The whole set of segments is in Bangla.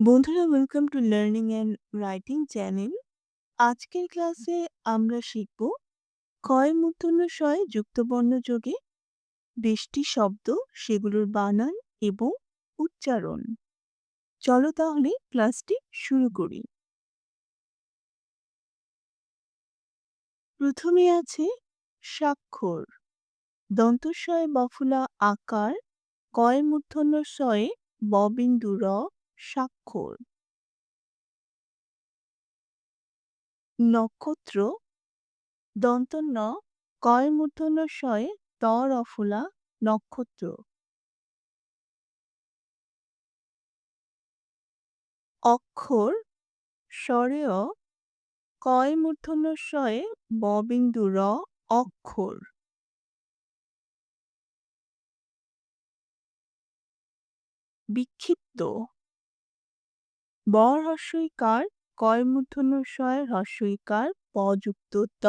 বন্ধুরা welcome to learning and writing channel আজকের ক্লাসে আমরা শিখব ক্ষয় মূর্ধন্য শয়ে যুক্তবর্ণ যোগে শব্দ, সেগুলোর বানান এবং উচ্চারণ। চলো তাহলে ক্লাসটি শুরু করি। প্রথমে আছে স্বাক্ষর। দন্তস্বয়ে বফুলা আকার কয় মূর্ধন্য ববিন্দু র স্বাক্ষর। নক্ষত্র দন্ত কয় মূর্ধন্য শয়ে তর অফুলা নক্ষত্র। অক্ষর, স্বরেয় কয় মূর্ধন্য শয়ে ববিন্দু র অক্ষর। বিক্ষিপ্ত বর হস্যইকার কয় মূর্ধন্য শয় হস্যইকার, পযুক্ত ত,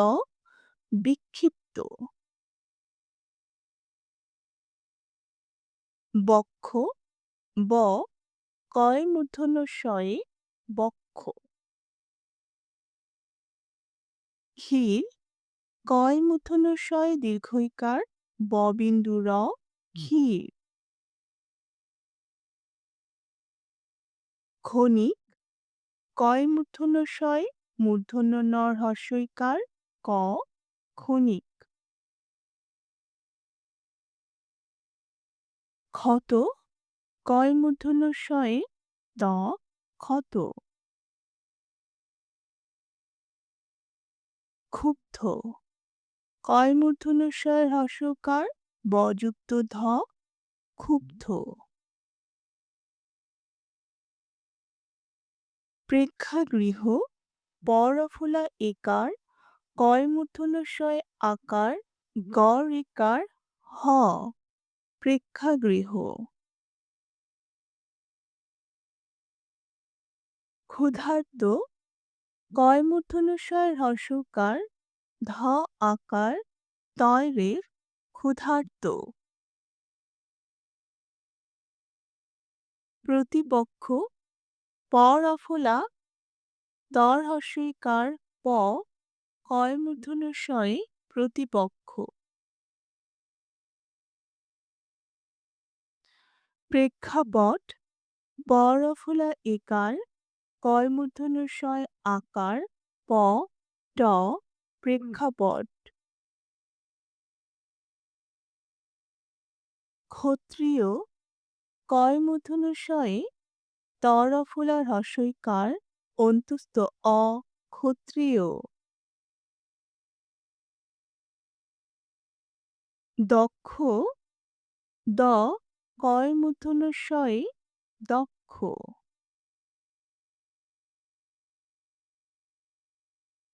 বিক্ষিপ্ত। বক্ষ, ব কয় বক্ষ। ক্ষীর কয় মূর্ধন্য শয়ে দীর্ঘইকার, ববিন্দু র ক্ষীর ক্ষণিক কয় মূর্ধন্য শয় মূর্ধন্য নর হর্ষইকার, ক ক্ষণিক ক্ষত কয় মূর্ধন্য শয়ে ত ক্ষত। ক্ষুব্ধ কয় মূর্ধন্য বযুক্ত ধ, ক্ষুব্ধ। প্রেক্ষাগৃহ পরফুলা একার কয় মূর্ধন্যশয় আকার, গড় একার, হ। প্রেক্ষাগৃহ। ক্ষুধার্ত কয় মূর্ধন্যশয়ের হর্ষকার ধ আকার তয়রের ক্ষুধার্ত। প্রতিপক্ষ পর অফলা দর হস্যইকার প কয় মূর্ধন্যশয়ে প্রতিপক্ষ। প্রেক্ষাপট পর অফলা একার কয় আকার প ট প্রেক্ষাপট। ক্ষত্রিয় কয় তরফুলার হস্যইকার অন্তুস্ত অ, ক্ষত্রিয়। দক্ষ, দ কয় দক্ষ।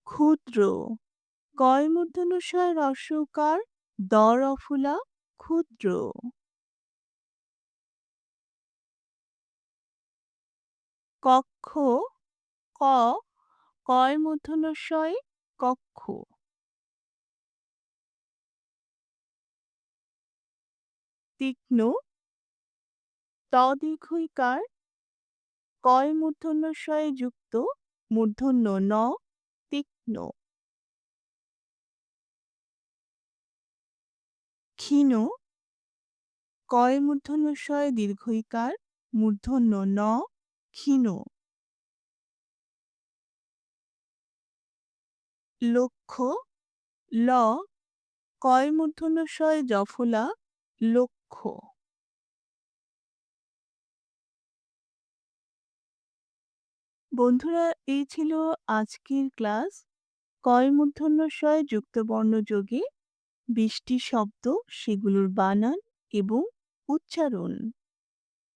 ক্ষুদ্র কয় মূর্ধন্যশয় রস্যকার দর অফুলা ক্ষুদ্র। কক্ষ, ক, কয় মূর্ধন্যশয় কক্ষ। তীক্ষ্ণ, তদীর্ঘইকার, কয় মূর্ধন্যশয়ে যুক্ত মূর্ধন্য ন, তীক্ষ্ণ। ক্ষীণ, কয় মূর্ধন্যশয় দীর্ঘইকার মূর্ধন্য ন ক্ষীণ। লক্ষ্য, ল, কয় মূর্ধন্যশয় জফলা লক্ষ্য। বন্ধুরা, এই ছিল আজকের ক্লাস। কয় মূর্ধন্যশয়, যুক্তবর্ণ যোগে বৃষ্টি শব্দ, সেগুলোর বানান এবং উচ্চারণ।